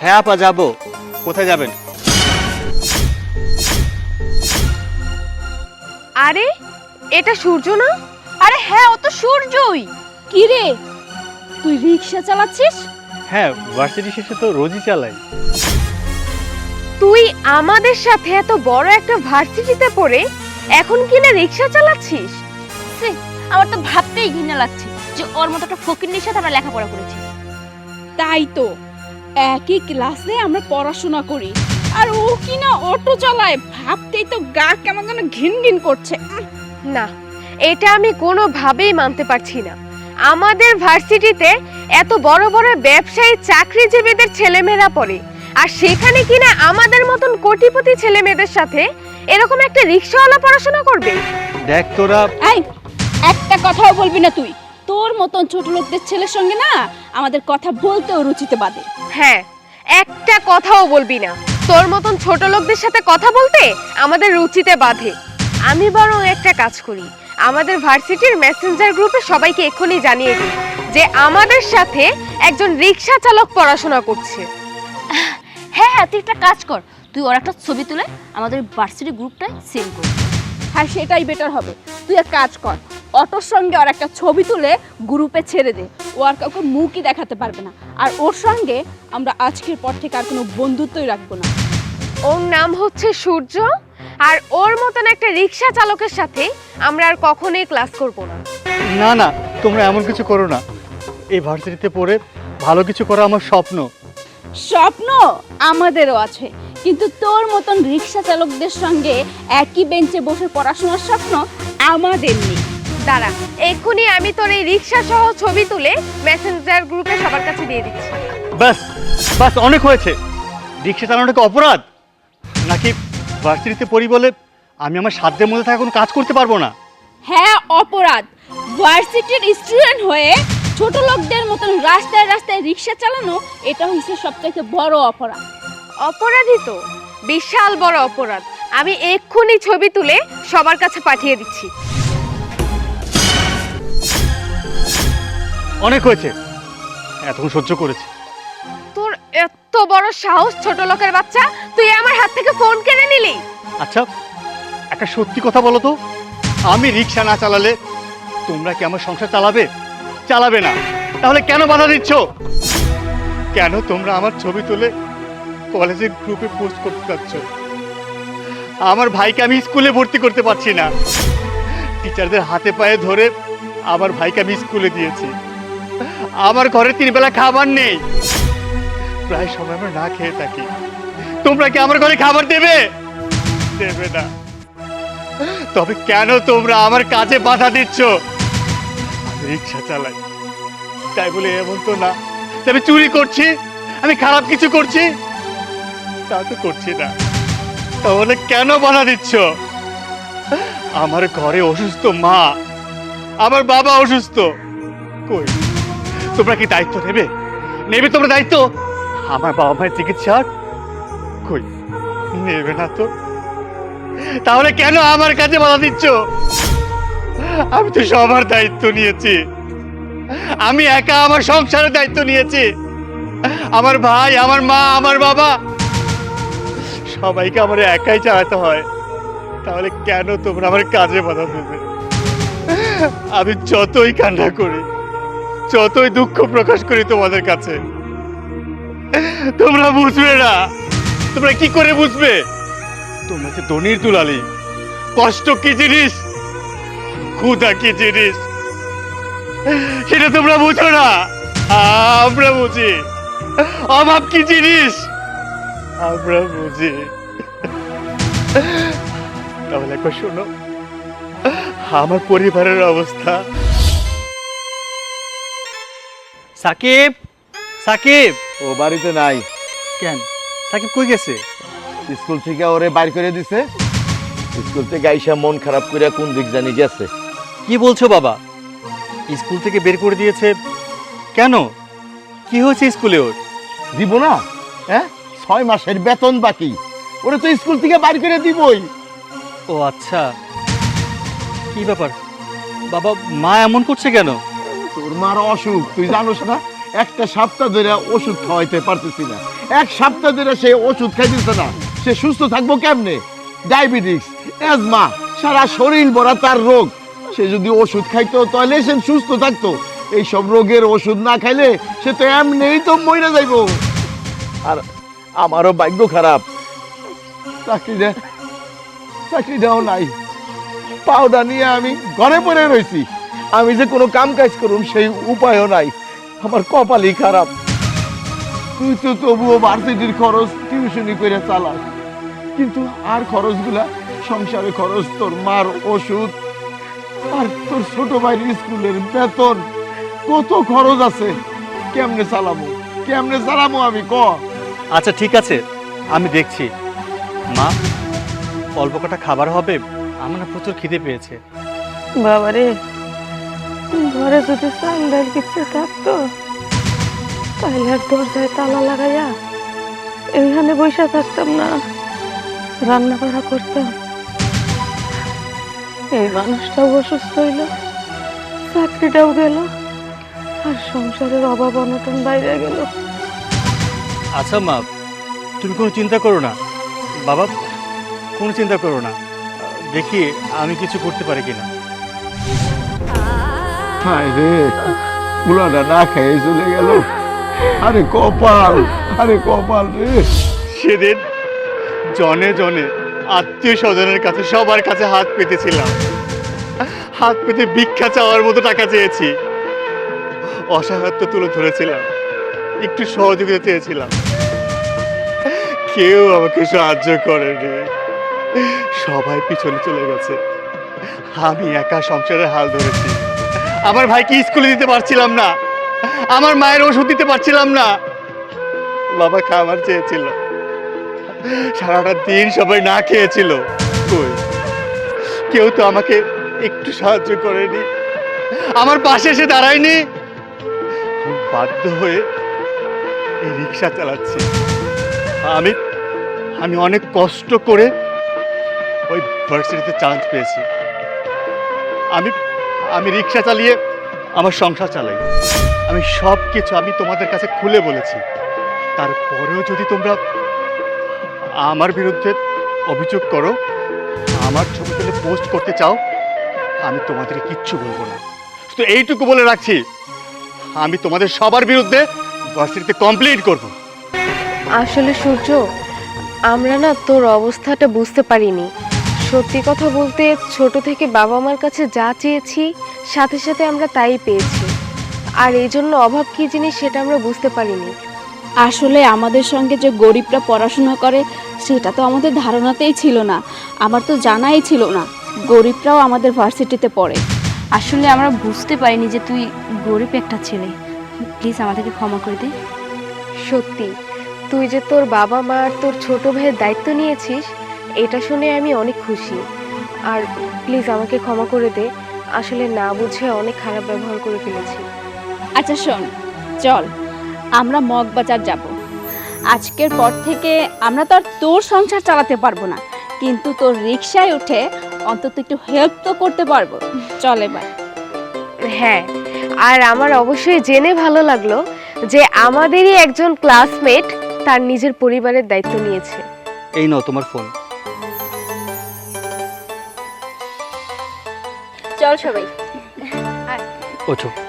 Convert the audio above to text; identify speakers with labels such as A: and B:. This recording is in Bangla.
A: হ্যাঁ আপা যাব। কোথায় যাবেন?
B: আরে এটা সূর্য না?
C: আরে হ্যাঁ ও তো সূর্যই। কি রে? তুই রিক্সা চালাচ্ছিস?
A: হ্যাঁ ভার্সিটি শেষে তো রোজই চালাই।
B: তুই আমাদের সাথে এত বড় একটা ভার্সিটিতে পড়ে এখন কিনা রিক্সা চালাচ্ছিস?
C: আমার তো ভাবতেই ঘৃণা লাগছে যে ওর মতো একটা ফকিরনির সাথে আমরা লেখাপড়া করেছি।
D: তাই তো। একই ক্লাসে আমরা পড়াশোনা করি। আর ও কি না অটো চালায় ভাবতেই তো গা কেমন যেন ঘিন ঘিন করছে
B: না এটা আমি কোনোভাবেই মানতে পারছি না। আমাদের ভার্সিটিতে এত বড় বড় ব্যবসায়ী চাকরিজীবীদের ছেলেমেয়েরা পড়ে আর সেখানে কিনা আমাদের মতন কোটিপতি ছেলেমেয়েদের সাথে এরকম একটা রিক্সাওয়ালা পড়াশোনা করবে?
A: দেখ তোরা।
D: এই একটা কথাও বলবি না তুই। তোর মতন ছোট লোকদের ছেলের সঙ্গে না আমাদের কথা বলতেও রুচিতে বাদে।
B: হ্যাঁ একটা কথাও বলবি না। তোর মতন ছোট লোকদের সাথে কথা বলতে আমাদের রুচিতে বাধে। আমি বরং একটা কাজ করি। আমাদের ভার্সিটির মেসেঞ্জার গ্রুপে সবাইকে এক্ষুনি জানিয়ে দিই যে আমাদের সাথে একজন রিক্সা চালক পড়াশোনা করছে।
C: হ্যাঁ হ্যাঁ তুই একটা কাজ কর। তুই ওর একটা ছবি তুলে আমাদের ভার্সিটি গ্রুপটায় সেন্ড কর।
D: হ্যাঁ সেটাই বেটার হবে। তুই এক কাজ কর অটোর সঙ্গে আর একটা ছবি তুলে গ্রুপে ছেড়ে দে। ও আর কাউকে মুখই দেখাতে পারবে না। আর ওর সঙ্গে আমরা আজকের পর থেকে আর কোনো বন্ধুত্বই রাখব না।
B: ওর নাম হচ্ছে সূর্য আর ওর মতন একটা রিক্সা চালকের সাথে আমরা আর কখনোই ক্লাস করব না।
A: না না তোমরা এমন কিছু করো না। এই ভার্সিটিতে পড়ে ভালো কিছু করা আমার স্বপ্ন।
D: স্বপ্ন আমাদেরও আছে। কিন্তু তোর মতন রিক্সা চালকদের সঙ্গে একই বেঞ্চে বসে পড়াশোনার স্বপ্ন আমাদের নেই।
B: দাঁড়া এক্ষুনি আমি তোর এই রিক্সা সহ ছবি তুলে মেসেঞ্জার গ্রুপে সবার কাছে দিয়ে দিচ্ছি।
A: ব্যাস ব্যাস অনেক হয়েছে। রিক্সা চালানোটা কি অপরাধ? নাকি ভার্সিটিতে পড়ি বলে আমি আমার সাধ্যের মধ্যে থাকা কোনো কাজ করতে পারব না?
D: হ্যাঁ অপরাধ। ভার্সিটির স্টুডেন্ট হয়ে ছোট লোকদের মতন রাস্তায় রাস্তায় রিক্সা চালানো এটা হচ্ছে সবথেকে বড় অপরাধ।
B: অপরাধী তো। বিশাল বড় অপরাধ। আমি এক্ষুনি ছবি তুলে সবার কাছে পাঠিয়ে দিচ্ছি।
A: অনেক হয়েছে। এতক্ষণ সহ্য করেছি।
B: তোর এত বড় সাহস ছোট লোকের বাচ্চা তুই আমার হাত থেকে ফোন কেড়ে নিলি?
A: আচ্ছা একটা সত্যি কথা বলো তো। আমি রিক্সা না চালালে তোমরা কি আমার সংসার চালাবে? চালাবে না। তাহলে কেন বাধা দিচ্ছ? কেন তোমরা আমার ছবি তুলে কলেজের গ্রুপে পোস্ট করতে যাচ্ছ। আমার ভাইকে আমি স্কুলে ভর্তি করতে পারছি না। টিচারদের হাতে পায়ে ধরে আমার ভাইকে আমি স্কুলে দিয়েছি। আমার ঘরে তিন বেলা খাবার নেই। প্রায় সময় আমরা না খেয়ে থাকি। তোমরা কি আমার ঘরে খাবার দেবে? দেবে না। তবে কেন তোমরা আমার কাজে বাধা দিচ্ছ? রিক্সা চালাই। তাই বলে এমন তো না আমি চুরি করছি, আমি খারাপ কিছু করছি। তা তো করছি না। তাহলে কেন বাধা দিচ্ছ? আমার ঘরে অসুস্থ মা, আমার বাবা অসুস্থ। কই? তোমরা কি দায়িত্ব নেবে? নেবে তোমরা দায়িত্ব? আমার বাবা মায়ের চিকিৎসার কই? নেবে না তো। তাহলে কেন আমার কাছে বাধা দিচ্ছ? আমি তো সবার দায়িত্ব নিয়েছি। আমি একা আমার সংসারের দায়িত্ব নিয়েছি। আমার ভাই, আমার মা, আমার বাবা সবাইকে আমার একাই চালাতে হয়, তাহলে কেন তোমরা আমার কাজে বাধা দেবে? আমি যতই কান্না করি, যতই দুঃখ প্রকাশ করি তোমাদের কাছে, তোমরা বুঝবে না। তোমরা কি করে বুঝবে? তোমরা যে দনির দুলালি, কষ্ট কি জিনিস? ক্ষুধা কি জিনিস? সেটা তোমরা বুঝো না। আমরা বুঝি। অভাব কি জিনিস? আমরা বুঝি। তাহলে একবার শোনো আমার পরিবারের অবস্থা। সাকিব সাকিব।
E: ও বাড়িতে নাই।
A: কেন? সাকিব কই গেছে?
E: স্কুল থেকে ওরে বাইর করে দিছে। স্কুল থেকে আইসা মন খারাপ করে কোন দিক জানি গেছে।
A: কি বলছো বাবা? স্কুল থেকে বের করে দিয়েছে। কেন? কি হয়েছে স্কুলে ওর?
E: দিব না হ্যাঁ? ছয় মাসের বেতন বাকি। ওরা তো স্কুল থেকে বাইর করে দিবই।
A: ও আচ্ছা। কি ব্যাপার? বাবা মা এমন করছে কেন?
E: তোর মার অসুখ তুই জানোস না একটা সপ্তাহ ধরে ওষুধ খাওয়াইতে পারতেছি না। এক সপ্তাহ ধরে সে ওষুধ খাইতেছে না। সে সুস্থ থাকব কেমনে? ডায়াবেটিস অ্যাজমা সারা শরীর ভরা তার রোগ। সে যদি ওষুধ খাইতো তাহলে সে সুস্থ থাকতো। এইসব রোগের ওষুধ না খাইলে সে তো এমনিই তো মরে যাইবো। আর আমারও ভাগ্য খারাপ। চাকরিটা চাকরিটাও নাই। পাউডার নিয়ে আমি ঘরে পড়ে রয়েছি আমি যে কোনো কাম কাজ করুম সেই উপায়ও নাই। আমার কপালই খারাপ। তুই তো তবুও ভার্সিটির খরচ টিউশনি করে চালাস। কিন্তু আর খরচগুলা সংসারে খরচ, তোর মার ওষুধ আর তোর ছোট ভাইয়ের স্কুলের বেতন। কত খরচ আছে? কেমনে চালাবো? কেমনে চালাবো আমি? ক?
A: আচ্ছা ঠিক আছে। আমি দেখছি। মা, অল্প কটা খাবার হবে। আমার না প্রচুর খিদে পেয়েছে।
F: বাবারে ঘরে যদি চান্দার কিছু থাকতো, তাহলে আর দরজায় তালা লাগাইয়া এখানে বসে থাকতাম না। রান্না করা করতাম। এই মানুষটাও অসুস্থ হইল, চাকরিটাও গেল, আর সংসারের অভাব অনটন বাইরে গেল।
A: আচ্ছা মা তুমি কোনো চিন্তা করো না। বাবা কোনো চিন্তা করো না। দেখি আমি কিছু করতে পারি কিনা।
E: হায় রে গুলাটা না খেয়ে চলে গেল। আরে কপাল আরে কপাল রে।
A: সেদিন জনে জনে আত্মীয় স্বজনের কাছে সবার কাছে হাত পেতেছিলাম। হাত পেতে ভিক্ষা চাওয়ার মতো টাকা চেয়েছি। অসহায়ত্ব তুলে ধরেছিলাম। একটু সহযোগিতা চেয়েছিলাম। কেউ আমাকে সাহায্য করেনি। সবাই পিছনে চলে গেছে। আমি একা সংসারের হাল ধরেছি। আমার ভাইকে স্কুলে দিতে পারছিলাম না। আমার মায়ের ওষুধ দিতে পারছিলাম না। বাবা খাবার চেয়েছিল। সারাটা দিন সবাই না খেয়েছিল। কেউ তো আমাকে একটু সাহায্য করেনি। আমার পাশে এসে দাঁড়ায়নি। বাধ্য হয়ে এই রিক্সা চালাচ্ছি। আমি আমি অনেক কষ্ট করে ওই ভার্সিটিতে চান্স পেয়েছি। আমি আমি রিক্সা চালিয়ে আমার সংসার চালাই। আমি সব কিছু আমি তোমাদের কাছে খুলে বলেছি। তারপরেও যদি তোমরা আমার বিরুদ্ধে অভিযোগ করো, আমার ছবি তুলে পোস্ট করতে চাও, আমি তোমাদের কিচ্ছু বলব না। তো এইটুকু বলে রাখছি, আমি তোমাদের সবার বিরুদ্ধে ভার্সিটিতে কমপ্লিট করব।
B: আসলে সূর্য আমরা না তোর অবস্থাটা বুঝতে পারিনি। সত্যি কথা বলতে ছোট থেকে বাবা মার কাছে যা চেয়েছি সাথে সাথে আমরা তাই পেয়েছি। আর এই জন্য অভাব কী জিনিস সেটা আমরা বুঝতে পারিনি।
D: আসলে আমাদের সঙ্গে যে গরিবরা পড়াশোনা করে সেটা তো আমাদের ধারণাতেই ছিল না। আমার তো জানাই ছিল না গরিবরাও আমাদের ভার্সিটিতে পড়ে।
C: আসলে আমরা বুঝতে পারিনি যে তুই গরিব একটা ছেলে। প্লিজ আমাদেরকে ক্ষমা করে দে।
B: সত্যি তুই যে তোর বাবা মা আর তোর ছোট ভাইয়ের দায়িত্ব নিয়েছিস এটা শুনে আমি অনেক খুশি। আর প্লিজ আমাকে ক্ষমা করে দে। আসলে না বুঝে অনেক খারাপ ব্যবহার করে ফেলেছি।
D: আচ্ছা শোন চল আমরা মগবাজার যাব। আজকের পর থেকে আমরা তো আর তোর সংসার চালাতে পারব না। কিন্তু তোর রিক্সায় উঠে অন্তত একটু হেল্প তো করতে পারব। চল এবার।
B: হ্যাঁ আর আমার অবশ্যই জেনে ভালো লাগল যে আমাদেরই একজন ক্লাসমেট তার নিজের পরিবারের দায়িত্ব নিয়েছে।
A: এই নাও তোমার ফোন।
C: চল সবাই।
A: ওঠো।